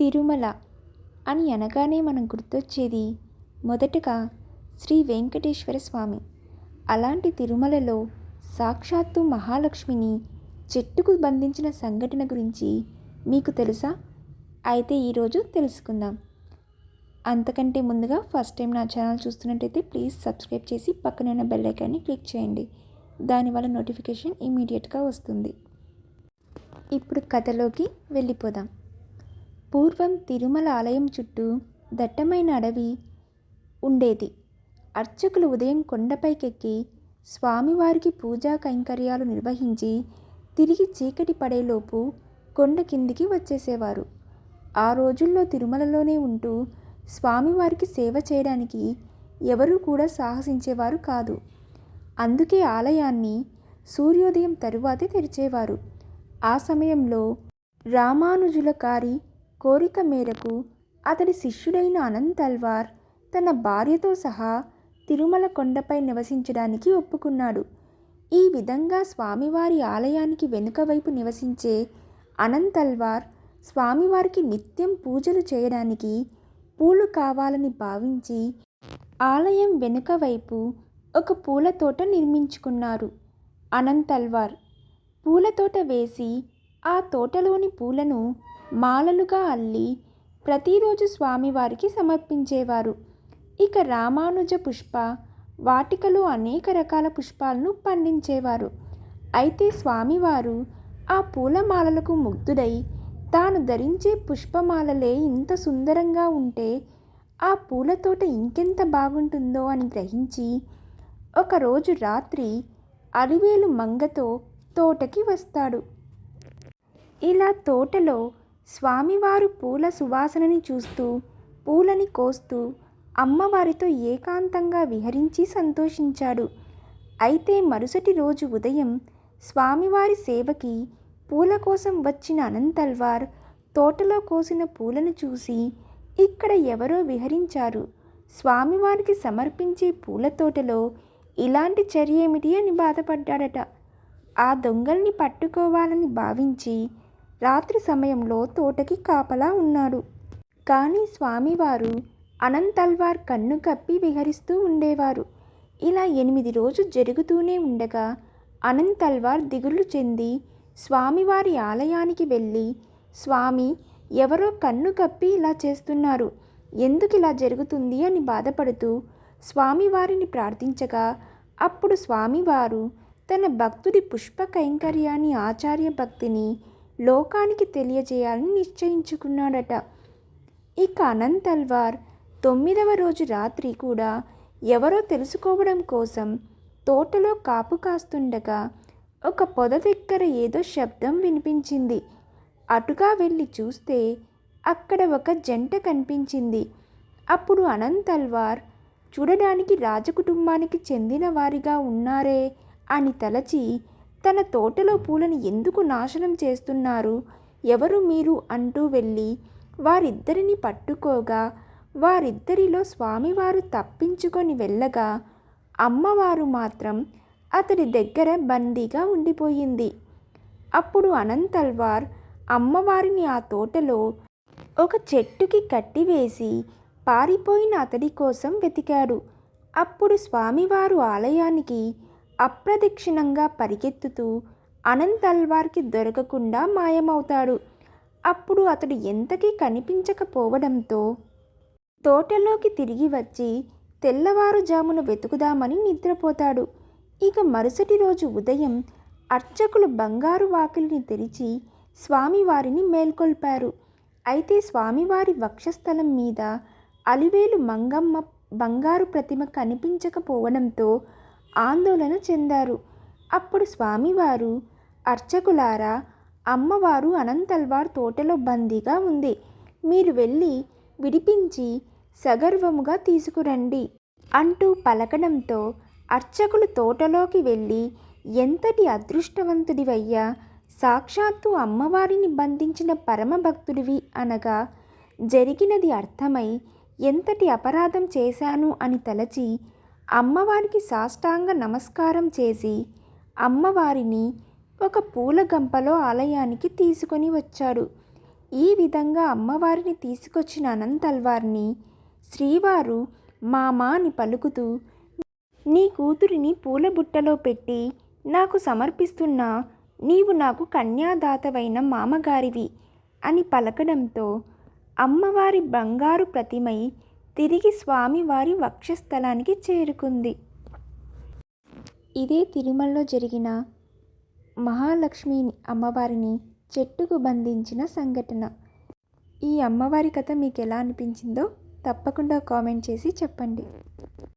తిరుమల అని అనగానే మనం గుర్తొచ్చేది మొదటగా శ్రీ వెంకటేశ్వర స్వామి. అలాంటి తిరుమలలో సాక్షాత్తు మహాలక్ష్మిని చెట్టుకు బంధించిన సంఘటన గురించి మీకు తెలుసా? అయితే ఈరోజు తెలుసుకుందాం. అంతకంటే ముందుగా ఫస్ట్ టైం నా ఛానల్ చూస్తున్నట్టయితే ప్లీజ్ సబ్స్క్రైబ్ చేసి పక్కన ఉన్న బెల్ ఐకాన్ని క్లిక్ చేయండి. దానివల్ల నోటిఫికేషన్ ఇమీడియట్గా వస్తుంది. ఇప్పుడు కథలోకి వెళ్ళిపోదాం. పూర్వం తిరుమల ఆలయం చుట్టూ దట్టమైన అడవి ఉండేది. అర్చకులు ఉదయం కొండపైకెక్కి స్వామివారికి పూజా కైంకర్యాలు నిర్వహించి తిరిగి చీకటి పడేలోపు కొండ కిందికి వచ్చేసేవారు. ఆ రోజుల్లో తిరుమలలోనే ఉంటూ స్వామివారికి సేవ చేయడానికి ఎవరూ కూడా సాహసించేవారు కాదు. అందుకే ఆలయాన్ని సూర్యోదయం తరువాతే తెరిచేవారు. ఆ సమయంలో రామానుజుల కారి కోరిక మేరకు అతడి శిష్యుడైన అనంత్ అల్వార్ తన భార్యతో సహా తిరుమల కొండపై నివసించడానికి ఒప్పుకున్నాడు. ఈ విధంగా స్వామివారి ఆలయానికి వెనుక వైపు నివసించే అనంత్ అల్వార్ స్వామివారికి నిత్యం పూజలు చేయడానికి పూలు కావాలని భావించి ఆలయం వెనుక వైపు ఒక పూల తోట నిర్మించుకున్నారు. అనంత్ అల్వార్ పూల తోట వేసి ఆ తోటలోని పూలను మాలలుగా అల్లి ప్రతిరోజు స్వామివారికి సమర్పించేవారు. ఇక రామానుజ పుష్ప వాటికలో అనేక రకాల పుష్పాలను పండించేవారు. అయితే స్వామివారు ఆ పూలమాలలకు ముగ్ధుడై తాను ధరించే పుష్పమాలలే ఇంత సుందరంగా ఉంటే ఆ పూల తోట ఇంకెంత బాగుంటుందో అని గ్రహించి ఒకరోజు రాత్రి అరివేలు మంగతో తోటకి వస్తాడు. ఇలా తోటలో స్వామివారు పూల సువాసనని చూస్తూ పూలని కోస్తూ అమ్మవారితో ఏకాంతంగా విహరించి సంతోషించాడు. అయితే మరుసటి రోజు ఉదయం స్వామివారి సేవకి పూల కోసం వచ్చిన అనంతల్వార్ తోటలో కోసిన పూలను చూసి ఇక్కడ ఎవరో విహరించారు. స్వామివారికి సమర్పించే పూల తోటలో ఇలాంటి చర్య ఏమిటి అని బాధపడ్డాడట. ఆ దొంగల్ని పట్టుకోవాలని భావించి రాత్రి సమయంలో తోటకి కాపలా ఉన్నాడు. కానీ స్వామివారు అనంతల్వార్ కన్ను కప్పి విహరిస్తూ ఉండేవారు. ఇలా ఎనిమిది రోజు జరుగుతూనే ఉండగా అనంతల్వార్ దిగులు చెంది స్వామివారి ఆలయానికి వెళ్ళి స్వామి ఎవరో కన్ను కప్పి ఇలా చేస్తున్నారు. ఎందుకు ఇలా జరుగుతుంది అని బాధపడుతూ స్వామివారిని ప్రార్థించగా అప్పుడు స్వామివారు తన భక్తుడి పుష్ప కైంకర్యాన్ని ఆచార్య భక్తిని లోకానికి తెలియజేయాలని నిశ్చయించుకున్నాడట. ఇక అనంత్ అల్వార్ తొమ్మిదవ రోజు రాత్రి కూడా ఎవరో తెలుసుకోవడం కోసం తోటలో కాపు కాస్తుండగా ఒక పొద దగ్గర ఏదో శబ్దం వినిపించింది. అటుగా వెళ్ళి చూస్తే అక్కడ ఒక జంట కనిపించింది. అప్పుడు అనంత్ అల్వార్ చూడడానికి రాజకుటుంబానికి చెందిన వారిగా ఉన్నారే అని తలచి తన తోటలో పూలను ఎందుకు నాశనం చేస్తున్నారు? ఎవరు మీరు? అంటూ వెళ్ళి వారిద్దరిని పట్టుకోగా వారిద్దరిలో స్వామివారు తప్పించుకొని వెళ్ళగా అమ్మవారు మాత్రం అతడి దగ్గర బందీగా ఉండిపోయింది. అప్పుడు అనంతల్వార్ అమ్మవారిని ఆ తోటలో ఒక చెట్టుకి కట్టివేసి పారిపోయిన అతడి కోసం వెతికాడు. అప్పుడు స్వామివారు ఆలయానికి అప్రదక్షిణంగా పరిగెత్తుతూ అనంత్ అల్వార్కి దొరకకుండా మాయమవుతాడు. అప్పుడు అతడు ఎంతకీ కనిపించకపోవడంతో తోటలోకి తిరిగి వచ్చి తెల్లవారుజామున వెతుకుదామని నిద్రపోతాడు. ఇక మరుసటి రోజు ఉదయం అర్చకులు బంగారు వాకిలిని తెరిచి స్వామివారిని మేల్కొల్పారు. అయితే స్వామివారి వక్షస్థలం మీద అలివేలు మంగమ్మ బంగారు ప్రతిమ కనిపించకపోవడంతో ఆందోళన చెందారు. అప్పుడు స్వామివారు అర్చకులారా అమ్మవారు అనంతల్వార్ తోటలో బందీగా ఉంది. మీరు వెళ్ళి విడిపించి సగర్వముగా తీసుకురండి అంటూ పలకడంతో అర్చకులు తోటలోకి వెళ్ళి ఎంతటి అదృష్టవంతుడివయ్యా సాక్షాత్తు అమ్మవారిని బంధించిన పరమభక్తుడివి అనగా జరిగినది అర్థమై ఎంతటి అపరాధం చేశాను అని తలచి అమ్మవారికి సాష్టాంగ నమస్కారం చేసి అమ్మవారిని ఒక పూల గంపలో ఆలయానికి తీసుకొని వచ్చాడు. ఈ విధంగా అమ్మవారిని తీసుకొచ్చిన అనంతల్వారిని శ్రీవారు మామా అని పలుకుతూ నీ కూతురిని పూల బుట్టలో పెట్టి నాకు సమర్పిస్తున్న నీవు నాకు కన్యాదాతవైన మామగారివి అని పలకడంతో అమ్మవారి బంగారు ప్రతిమై తిరిగి స్వామివారి వక్షస్థలానికి చేరుకుంది. ఇదే తిరుమలలో జరిగిన మహాలక్ష్మి అమ్మవారిని చెట్టుకు బంధించిన సంఘటన. ఈ అమ్మవారి కథ మీకు ఎలా అనిపించిందో తప్పకుండా కామెంట్ చేసి చెప్పండి.